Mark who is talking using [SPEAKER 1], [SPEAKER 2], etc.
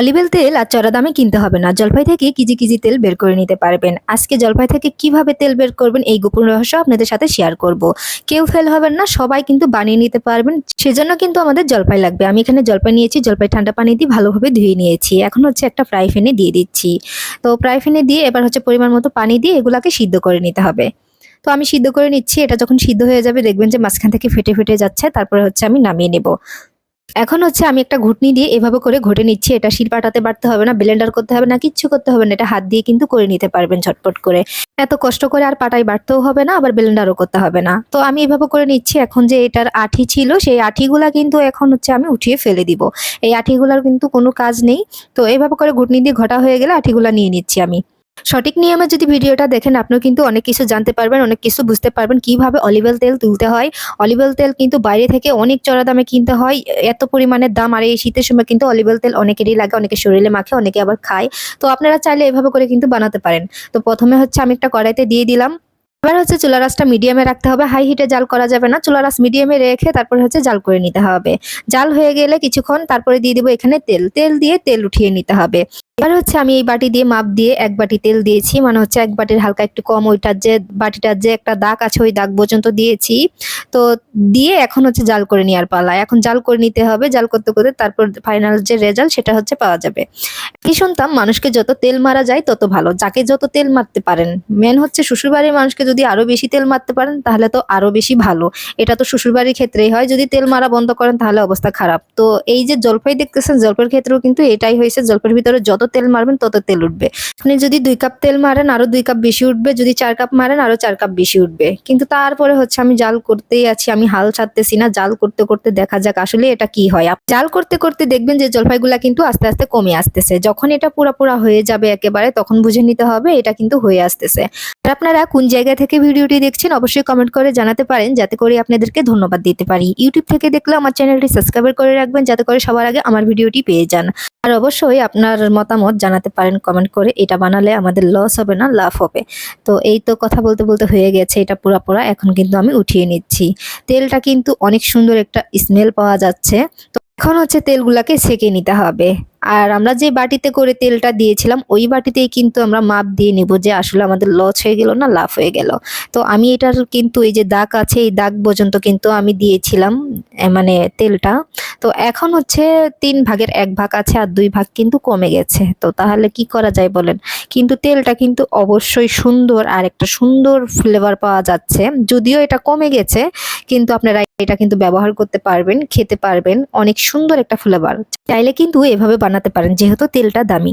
[SPEAKER 1] অলিভেল তেল আর চড়া দামে কিনতে হবে না। জলপাই থেকে কেজি কেজি তেল বের করে নিতে পারবেন। আজকে জলপাই থেকে কীভাবে তেল বের করবেন এই গোপন রহস্য আপনাদের সাথে শেয়ার করব। কেউ ফেল হবেন না, সবাই কিন্তু বানিয়ে নিতে পারবেন। সেজন্য কিন্তু আমাদের জলপাই লাগবে। আমি এখানে জলপাই নিয়েছি, জলপাই ঠান্ডা পানি দিয়ে ভালোভাবে ধুয়ে নিয়েছি। এখন হচ্ছে একটা ফ্রাই প্যানে দিয়ে দিচ্ছি। তো ফ্রাই প্যানে দিয়ে এবার হচ্ছে পরিমাণ মতো পানি দিয়ে এগুলাকে সিদ্ধ করে নিতে হবে। তো আমি সিদ্ধ করে নিচ্ছি, এটা যখন সিদ্ধ হয়ে যাবে দেখবেন যে মাঝখান থেকে ফেটে ফেটে যাচ্ছে, তারপরে হচ্ছে আমি নামিয়ে নেব। এখন হচ্ছে আমি একটা ঘুটনি দিয়ে এভাবে করে ঘটে নিচ্ছি, এটা শিল পাটাতে বাড়তে হবে না ব্লেন্ডার করতে হবে না, কিচ্ছু করতে হবে না, এটা হাত দিয়ে কিন্তু করে নিতে পারবেন ঝটপট করে। এত কষ্ট করে আর পাটায় বাড়তেও হবে না, আবার ব্লেন্ডারও করতে হবে না। তো আমি এভাবে করে নিচ্ছি, এখন যে এটার আঠি ছিল, সেই আঠিগুলা কিন্তু এখন হচ্ছে আমি উঠিয়ে ফেলে দিব। এই আঠিগুলার কিন্তু কোনো কাজ নেই। তো এভাবে করে ঘুটনি দিয়ে ঘটা হয়ে গেলে আঠিগুলা নিয়ে নিচ্ছি আমি। সঠিক নিয়মে যদি ভিডিওটা দেখেন, আপনিও কিন্তু অনেক কিছু জানতে পারবেন, অনেক কিছু বুঝতে পারবেন কীভাবে অলিভেল তেল তুলতে হয়। অলিভেল তেল কিন্তু বাইরে থেকে অনেক চড়া দামে কিনতে হয়। এত পরিমাণের দাম আর এই শীতের সময় কিন্তু অলিভেল তেল অনেকেরই লাগে, অনেকে শরীরে মাখে, অনেকে আবার খায়। তো আপনারা চাইলে এভাবে করে কিন্তু বানাতে পারেন। তো প্রথমে হচ্ছে আমি একটা কড়াইতে দিয়ে দিলাম। এবার হচ্ছে চুলা রাসটা মিডিয়ামে রাখতে হবে। হাই হিটে জাল করা যাবে না। চুলা রাস মিডিয়ামে রেখে তারপরে হচ্ছে জাল করে নিতে হবে। জাল হয়ে গেলে কিছুক্ষণ তারপরে দিয়ে দিব এখানে তেল। তেল দিয়ে তেল উঠিয়ে নিতে হবে। এবার হচ্ছে আমি এই বাটি দিয়ে মাপ দিয়ে এক বাটি তেল দিয়েছি। মানে হচ্ছে এক বাটির হালকা একটু কম ওইটার যে বাটিটার যে একটা দাগ আছে ওই দাগ পর্যন্ত দিয়েছি। তো দিয়ে এখন হচ্ছে জাল করে নেওয়ার পালা। এখন জাল করে নিতে হবে। জাল করতে করতে তারপর ফাইনাল যে রেজাল্ট সেটা হচ্ছে পাওয়া যাবে। কি শুনতাম? মানুষকে যত তেল মারা যায় তত ভালো। যাকে যত তেল মারতে পারেন। মেন হচ্ছে শ্বশুরবাড়ির মানুষকে যদি আরও বেশি তেল মারতে পারেন তাহলে তো আরও বেশি ভালো। এটা তো শ্বশুরবাড়ির ক্ষেত্রেই হয়। যদি তেল মারা বন্ধ করেন তাহলে অবস্থা খারাপ। তো এই যে জলপাই দেখতেছেন, জলপাইয়ের ক্ষেত্রেও কিন্তু এটাই হয়েছে। জলপাইয়ের ভিতরে যত তেল মারবেন, তত তেল উঠবে। আপনি যদি দুই কাপ তেল মারেন, আরও দুই কাপ বেশি উঠবে, যদি চার কাপ মারেন, আরও চার কাপ বেশি উঠবে। কিন্তু তারপরে হচ্ছে আমি জাল করতেই আছি, আমি হাল ছাড়তেছি না, জাল করতে করতে দেখা যাক আসলে এটা কি হয়। জাল করতে করতে দেখবেন যে জলপাইগুলা কিন্তু আস্তে আস্তে কমে আসতেছে। যখন এটা পুরা পুরা হয়ে যাবে একেবারে, তখন বুঝে নিতে হবে এটা কিন্তু হয়ে আসতেছে। আর আপনারা কোন জায়গা থেকে ভিডিওটি দেখছেন, অবশ্যই কমেন্ট করে জানাতে পারেন, যাতে করে আপনাদেরকে ধন্যবাদ দিতে পারি। ইউটিউব থেকে দেখলে আমার চ্যানেলটি সাবস্ক্রাইব করে রাখবেন, যাতে করে সবার আগে আমার ভিডিওটি পেয়ে যান। আর অবশ্যই আপনার মতামত জানাতে পারেন কমেন্ট করে। এটা বানালে আমাদের লস হবে না, লাভ হবে। তো এই তো কথা বলতে বলতে হয়ে গেছে, এটা পুরা এখন কিন্তু আমি উঠিয়ে নিচ্ছি। তেলটা কিন্তু অনেক সুন্দর একটা স্মেল পাওয়া যাচ্ছে। তো এখন হচ্ছে তেলগুলাকে সেকে নিতে হবে। আর আমরা যে বাটিতে করে তেলটা দিয়েছিলাম, ওই বাটিতেই কিন্তু আমরা মাপ দিয়ে নিব যে আসলে আমাদের লস হয়ে গেল না লাভ হয়ে গেল। তো আমি এটার কিন্তু এই যে দাগ আছে, এই দাগ পর্যন্ত কিন্তু আমি দিয়েছিলাম মানে তেলটা। তো এখন হচ্ছে তিন ভাগের এক ভাগ আছে আর দুই ভাগ কিন্তু কমে গেছে। তো তাহলে কি করা যায় বলেন? কিন্তু তেলটা কিন্তু অবশ্যই সুন্দর আর একটা সুন্দর ফ্লেভার পাওয়া যাচ্ছে। যদিও এটা কমে গেছে, কিন্তু আপনারা এটা কিন্তু ব্যবহার করতে পারবেন, খেতে পারবেন, অনেক সুন্দর একটা ফ্লেভার চাইলে কিন্তু এভাবে বানাতে পারেন যেহেতু তেলটা দামি।